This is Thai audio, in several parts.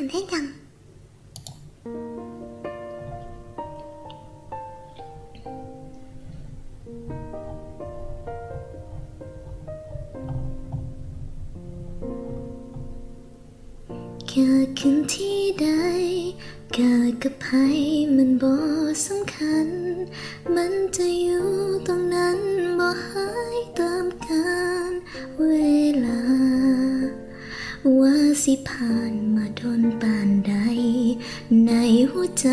ตื่นเต้นจัง เกิดขึ้นที่ใด เกิดกับใครมันบ่สำคัญ มันจะอยู่ตรงนั้นบ่หายตามกาลเวลา ว่าสิผ่านมาโดนปานใด ในหัวใจ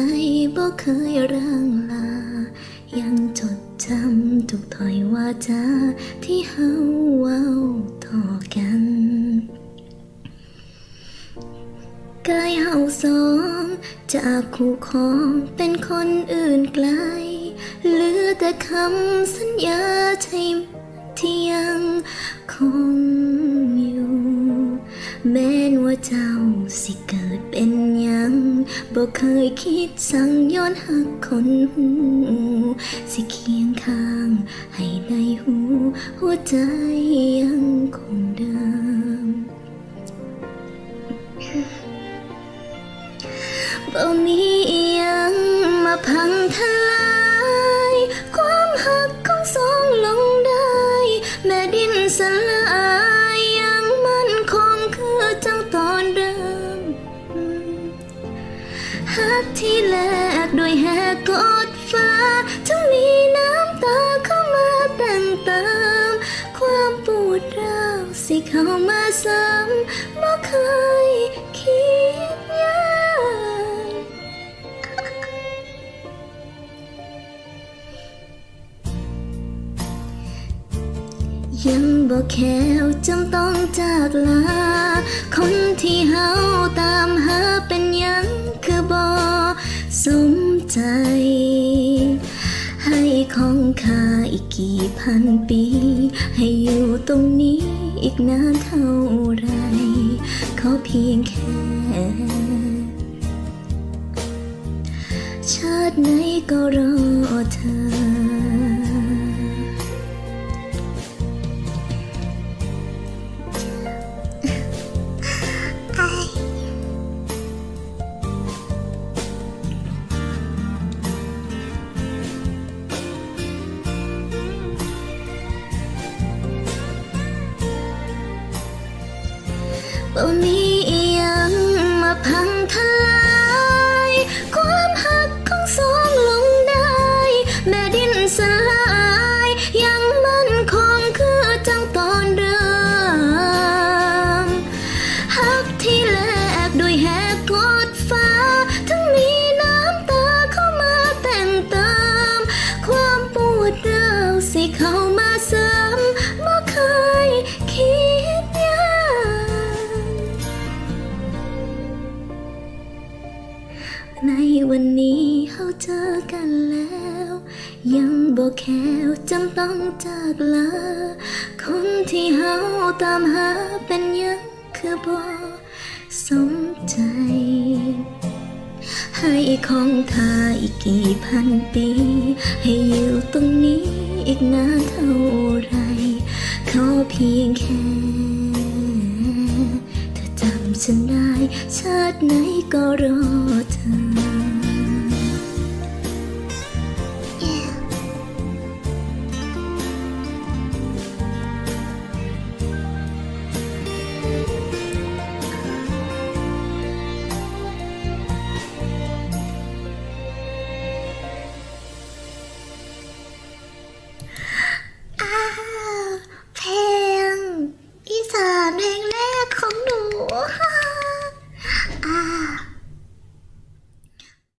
บ่เคยร่างลา ยังจดจำทุกถ้อยว่าจาที่เฮาเว้าต่อกันกายเฮาสองจากคู่ครองเป็นคนอื่นไกล เหลือแต่คำสัญญาใช่ที่ยังคง ว่าเจ้าสิเกิดเป็นยังบ่เคยคิดสั่งย้อนหักคนหูสิเคียงข้างให้ในหูหัวใจยังคงเดิมบ่มีอิหยังมาพังทลายความหักของสองลงได้ แม่ดินสลาย กที่แลกด้วยแหกกดฟ้าจะมีน้ำตาเข้ามาแต่งติมความปวดร้าวสิเข้ามาซ้ำบ่เคยคิดยากยังบอกแค่วจำต้องจากลา คนที่เฮาตาม สมใจ ให้ของข้าอีกกี่พันปี ให้อยู่ตรงนี้อีกนานเท่าไรขอเพียงแค่ชาติไหนก็รอเธอ บ่มี วันนี้เขาเจอกันแล้ว ยังบอกแค่จำต้องจากลา คนที่เฮาตามหาเป็นยังคือบ่สมใจ ให้ของทาอีกกี่พันปี ให้อยู่ตรงนี้อีกนานเท่าไรขอเพียงแค่เธอจำฉันได้ ชาติไหนก็รอเธอ